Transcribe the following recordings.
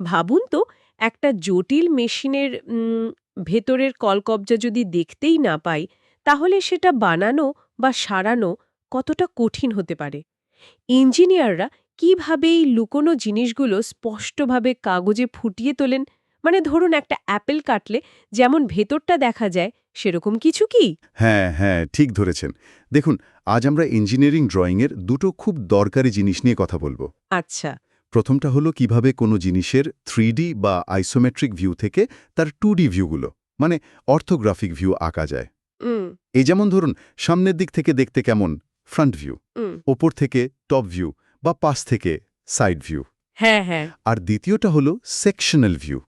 ভাবুন তো একটা জটিল মেশিনের ভেতরের কলকবজা যদি দেখতেই না পাই তাহলে সেটা বানানো বা সারানো কতটা কঠিন হতে পারে? ইঞ্জিনিয়াররা কীভাবে এই লুকোনো জিনিসগুলো স্পষ্টভাবে কাগজে ফুটিয়ে তোলেন? মানে ধরুন একটা অ্যাপেল কাটলে যেমন ভেতরটা দেখা যায় সেরকম কিছু কি? হ্যাঁ হ্যাঁ ঠিক ধরেছেন। দেখুন আজ আমরা ইঞ্জিনিয়ারিং ড্রয়িংয়ের দুটো খুব দরকারি জিনিস নিয়ে কথা বলব। আচ্ছা। প্রথমটা হলো কীভাবে কোনো জিনিসের থ্রি বা আইসোমেট্রিক ভিউ থেকে তার টু ভিউগুলো মানে অর্থোগ্রাফিক ভিউ আঁকা যায়। এই যেমন ধরুন সামনের দিক থেকে দেখতে কেমন ফ্রন্ট ভিউ ওপর থেকে টপ ভিউ বা পাশ থেকে সাইড ভিউ। হ্যাঁ হ্যাঁ। আর দ্বিতীয়টা হলো সেকশনাল ভিউ।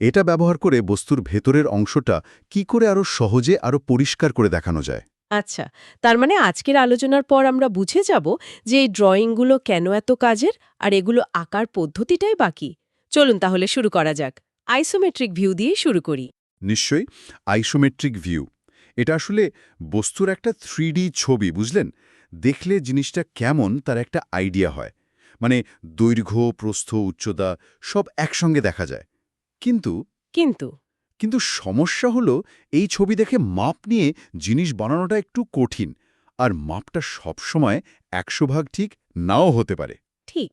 এটা ব্যবহার করে বস্তুর ভেতরের অংশটা কি করে আরও সহজে আরও পরিষ্কার করে দেখানো যায়। আচ্ছা তার মানে আজকের আলোচনার পর আমরা বুঝে যাব যে এই ড্রয়িংগুলো কেন এত কাজের আর এগুলো আঁকার পদ্ধতিটাই বাকি চলুন তাহলে শুরু করা যাক। আইসোমেট্রিক ভিউ দিয়ে শুরু করি। নিশ্চয়ই আইসোমেট্রিক ভিউ। এটা আসলে বস্তুর একটা থ্রি ছবি বুঝলেন? দেখলে জিনিসটা কেমন তার একটা আইডিয়া হয়। মানে দৈর্ঘ্য প্রস্থ উচ্চতা সব একসঙ্গে দেখা যায়। কিন্তু কিন্তু কিন্তু সমস্যা হলো এই ছবি দেখে মাপ নিয়ে জিনিস বানানোটা একটু কঠিন আর মাপটা সবসময় একশো ভাগ ঠিক নাও হতে পারে। ঠিক।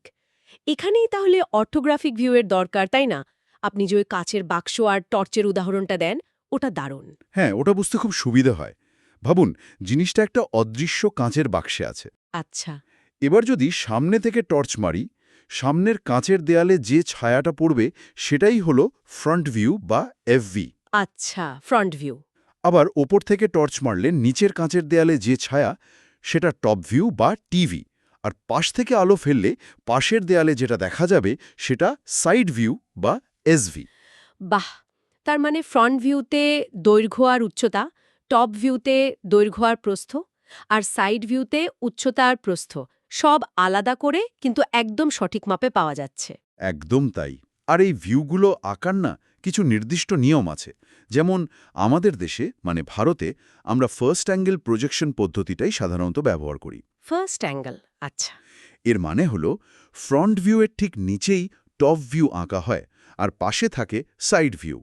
এখানেই তাহলে অর্থোগ্রাফিক ভিউয়ের দরকার তাই না? আপনি যে ওই কাচের বাক্স আর টর্চের উদাহরণটা দেন ওটা দারুণ। হ্যাঁ ওটা বুঝতে খুব সুবিধা হয়। ভাবুন জিনিসটা একটা অদৃশ্য কাঁচের বাক্সে আছে। আচ্ছা। এবার যদি সামনে থেকে টর্চ মারি সামনের কাঁচের দেয়ালে যে ছায়াটা পড়বে সেটাই হল ফ্রন্ট ভিউ বা এফভি আচ্ছা ফ্রন্ট ভিউ আবার ওপর থেকে টর্চ মারলে নিচের কাঁচের দেয়ালে যে ছায়া সেটা টপ ভিউ বা টিভি আর পাশ থেকে আলো ফেললে পাশের দেয়ালে যেটা দেখা যাবে সেটা সাইড ভিউ বা এসভি বাহ! তার মানে ফ্রন্ট ভিউতে দৈর্ঘ্য আর উচ্চতা টপ ভিউতে দৈর্ঘ্য আর প্রস্থ আর সাইড ভিউতে উচ্চতা আর প্রস্থ। সব আলাদা করে কিন্তু একদম সঠিক মাপে পাওয়া যাচ্ছে। একদম তাই। আর এই ভিউগুলো আঁকার না কিছু নির্দিষ্ট নিয়ম আছে। যেমন আমাদের দেশে মানে ভারতে আমরা ফার্স্ট অ্যাঙ্গেল প্রজেকশন পদ্ধতিটাই সাধারণত ব্যবহার করি। ফার্স্ট অ্যাঙ্গেল আচ্ছা। এর মানে হলো ফ্রন্ট ভিউয়ের ঠিক নিচেই টপ ভিউ আঁকা হয় আর পাশে থাকে সাইড ভিউ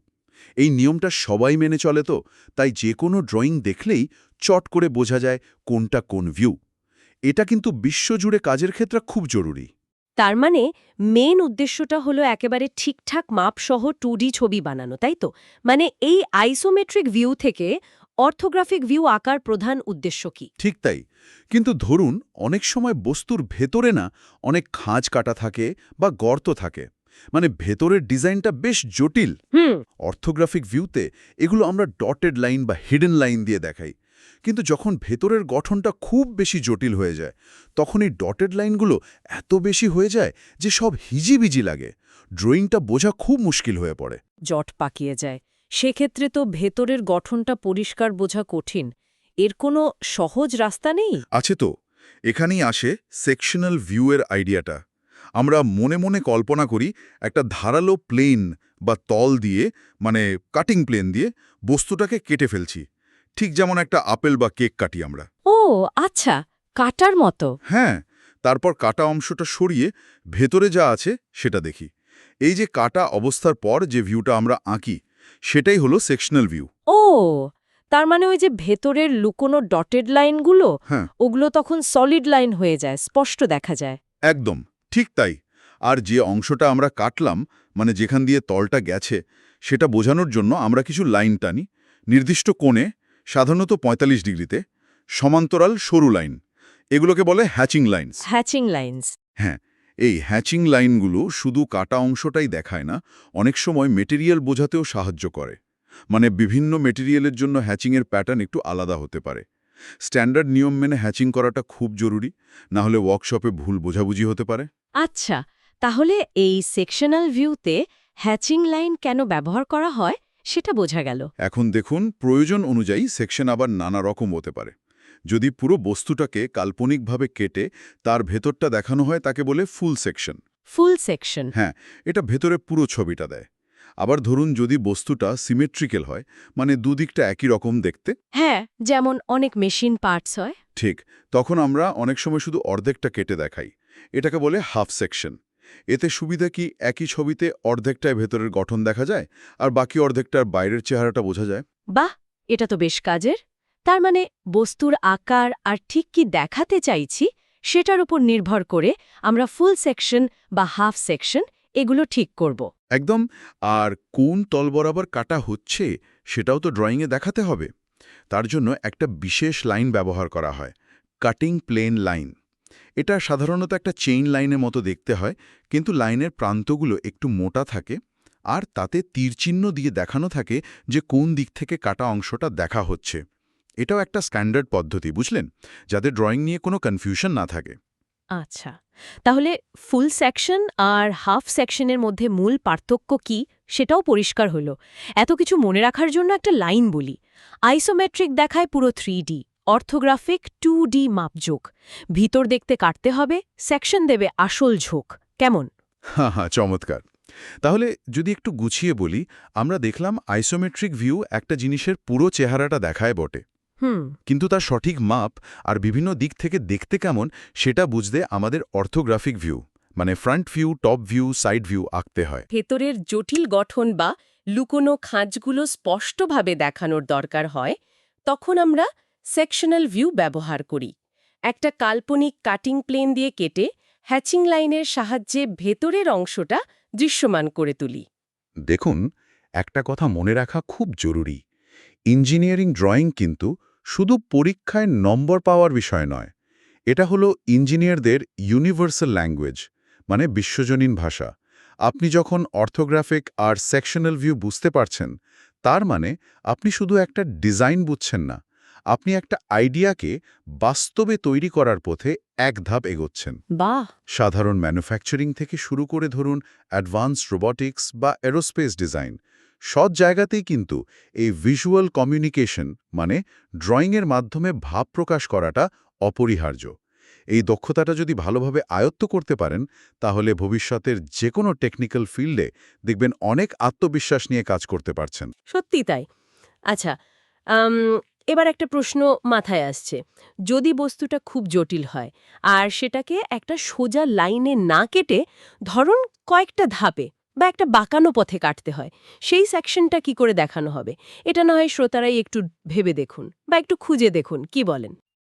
এই নিয়মটা সবাই মেনে চলে তো তাই যে কোনো ড্রয়িং দেখলেই চট করে বোঝা যায় কোনটা কোন ভিউ এটা কিন্তু বিশ্বজুড়ে কাজের ক্ষেত্রে খুব জরুরি। তার মানে মেন উদ্দেশ্যটা হলো একেবারে ঠিকঠাক মাপসহ টু ছবি বানানো তাই তো? মানে এই আইসোমেট্রিক ভিউ থেকে অর্থোগ্রাফিক ভিউ আঁকার প্রধান উদ্দেশ্য কি? ঠিক তাই। কিন্তু ধরুন অনেক সময় বস্তুর ভেতরে না অনেক খাঁজ কাটা থাকে বা গর্ত থাকে। মানে ভেতরের ডিজাইনটা বেশ জটিল। হুম। অর্থোগ্রাফিক ভিউতে এগুলো আমরা ডটেড লাইন বা হিডেন লাইন দিয়ে দেখাই। কিন্তু যখন ভেতরের গঠনটা খুব বেশি জটিল হয়ে যায় তখন এই ডটেড লাইনগুলো এত বেশি হয়ে যায় যে সব হিজিবিজি লাগে। ড্রয়িংটা বোঝা খুব মুশকিল হয়ে পড়ে। জট পাকিয়ে যায়। সেক্ষেত্রে তো ভেতরের গঠনটা পরিষ্কার বোঝা কঠিন। এর কোনো সহজ রাস্তা নেই? আছে তো। এখানেই আসে সেকশনাল ভিউয়ের আইডিয়াটা আমরা মনে মনে কল্পনা করি একটা ধারালো প্লেন বা তল দিয়ে মানে কাটিং প্লেন দিয়ে বস্তুটাকে কেটে ফেলছি। ঠিক যেমন একটা আপেল বা কেক কাটি আমরা। ও আচ্ছা কাটার মতো। হ্যাঁ তারপর কাটা অংশটা সরিয়ে ভেতরে যা আছে সেটা দেখি। এই যে কাটা অবস্থার পর যে ভিউটা আমরা আঁকি সেটাই হলো সেকশনাল ভিউ ও তার মানে ওই যে ভেতরের লুকোনো ডটেড লাইনগুলো হ্যাঁ। ওগুলো তখন সলিড লাইন হয়ে যায় স্পষ্ট দেখা যায়। একদম। ঠিক তাই। আর যে অংশটা আমরা কাটলাম মানে যেখান দিয়ে তলটা গেছে সেটা বোঝানোর জন্য আমরা কিছু লাইন টানি। নির্দিষ্ট কোণে সাধারণত ৪৫ ডিগ্রিতে সমান্তরাল সরু লাইন। এগুলোকে বলে হ্যাচিং লাইনস। Hatching lines. হ্যাঁ এই হ্যাচিং লাইনগুলো শুধু কাটা অংশটাই দেখায় না অনেক সময় মেটেরিয়াল বোঝাতেও সাহায্য করে। মানে বিভিন্ন মেটেরিয়ালের জন্য হ্যাচিংয়ের প্যাটার্ন একটু আলাদা হতে পারে। স্ট্যান্ডার্ড নিয়ম মেনে হ্যাচিং করাটা খুব জরুরি না হলে ওয়ার্কশপে ভুল বোঝাবুঝি হতে পারে। আচ্ছা তাহলে এই সেকশনাল ভিউতে হ্যাচিং লাইন কেন ব্যবহার করা হয় সেটা বোঝা গেল। এখন দেখুন প্রয়োজন অনুযায়ী সেকশন আবার নানা রকম হতে পারে। যদি পুরো বস্তুটাকে কাল্পনিকভাবে কেটে তার ভেতরটা দেখানো হয় তাকে বলে ফুল সেকশন। ফুল সেকশন। হ্যাঁ এটা ভেতরে পুরো ছবিটা দেয়। আবার ধরুন যদি বস্তুটা সিমেট্রিক্যাল হয় মানে দুদিকটা একই রকম দেখতে। হ্যাঁ যেমন অনেক মেশিন পার্টস হয়। ঠিক তখন আমরা অনেক সময় শুধু অর্ধেকটা কেটে দেখাই। এটাকে বলে হাফ সেকশন। এতে সুবিধা কি? একই ছবিতে অর্ধেকটায় ভেতরের গঠন দেখা যায় আর বাকি অর্ধেকটার বাইরের চেহারাটা বোঝা যায়? বাহ! এটা তো বেশ কাজের। তার মানে বস্তুর আকার আর ঠিক কি দেখাতে চাইছি সেটার উপর নির্ভর করে আমরা ফুল সেকশন বা হাফ সেকশন এগুলো ঠিক করব। একদম। আর কোন তল বরাবর কাটা হচ্ছে সেটাও তো ড্রয়িংয়ে দেখাতে হবে। তার জন্য একটা বিশেষ লাইন ব্যবহার করা হয়। Cutting plane line. এটা সাধারণত একটা চেইন লাইনের মতো দেখতে হয়, কিন্তু লাইনের প্রান্তগুলো একটু মোটা থাকে আর তাতে তীরচিহ্ন দিয়ে দেখানো থাকে যে কোন দিক থেকে কাটা অংশটা দেখা হচ্ছে। এটাও একটা স্ট্যান্ডার্ড পদ্ধতি, বুঝলেন? যাতে ড্রয়িং নিয়ে কোনো কনফিউশন না থাকে। আচ্ছা তাহলে ফুল সেকশন আর হাফ সেকশনের মধ্যে মূল পার্থক্য কি? সেটাও পরিষ্কার হলো। এত কিছু মনে রাখার জন্য একটা লাইন বলি। আইসোমেট্রিক দেখায় পুরো থ্রি অর্থোগ্রাফিক টু ডি মাপযোগ ভিতর দেখতে কাটতে হবে সেকশন দেবে আসল ঝোঁক। কেমন? হ্যাঁ হ্যাঁ চমৎকার। তাহলে যদি একটু গুছিয়ে বলি আমরা দেখলাম আইসোমেট্রিক ভিউ একটা জিনিসের পুরো চেহারাটা দেখায় বটে। কিন্তু তার সঠিক মাপ আর বিভিন্ন দিক থেকে দেখতে কেমন সেটা বুঝতে আমাদের অর্থোগ্রাফিক ভিউ মানে front view top view side view আঁকতে হয়। ভেতরের জটিল গঠন বা লুকোনো খাঁজগুলো স্পষ্টভাবে দেখানোর দরকার হয়। তখন আমরা সেকশনাল ভিউ ব্যবহার করি। একটা কাল্পনিক কাটিং প্লেন দিয়ে কেটে হ্যাচিং লাইনের সাহায্যে ভেতরের অংশটা দৃশ্যমান করে তুলি। দেখুন, একটা কথা মনে রাখা খুব জরুরি। ইঞ্জিনিয়ারিং ড্রয়িং কিন্তু শুধু পরীক্ষায় নম্বর পাওয়ার বিষয় নয়, এটা হলো ইঞ্জিনিয়ারদের ইউনিভার্সাল ল্যাঙ্গুয়েজ মানে বিশ্বজনীন ভাষা। আপনি যখন অর্থোগ্রাফিক আর সেকশনাল ভিউ বুঝতে পারছেন, তার মানে আপনি শুধু একটা ডিজাইন বুঝছেন না আপনি একটা আইডিয়াকে বাস্তবে তৈরি করার পথে এক ধাপ এগোচ্ছেন। বাহ! সাধারণ ম্যানুফ্যাকচারিং থেকে শুরু করে ধরুন অ্যাডভান্স রোবটিক্স বা এরোস্পেস ডিজাইন সব জায়গাতেই কিন্তু এই ভিজুয়াল কমিউনিকেশন মানে ড্রয়িংয়ের মাধ্যমে ভাব প্রকাশ করাটা অপরিহার্য। এই দক্ষতাটা যদি ভালোভাবে আয়ত্ত করতে পারেন তাহলে ভবিষ্যতের যে কোনো টেকনিক্যাল ফিল্ডে দেখবেন অনেক আত্মবিশ্বাস নিয়ে কাজ করতে পারছেন। সত্যি তাই। আচ্ছা এবার একটা প্রশ্ন মাথায় আসছে। যদি বস্তুটা খুব জটিল হয় আর সেটাকে একটা সোজা লাইনে না কেটে ধরুন কয়েকটা ধাপে বা একটা বাঁকানো পথে কাটতে হয়, সেই সেকশনটা কি করে দেখানো হবে? এটা না হয় শ্রোতারাই একটু ভেবে দেখুন বা একটু খুঁজে দেখুন, কি বলেন?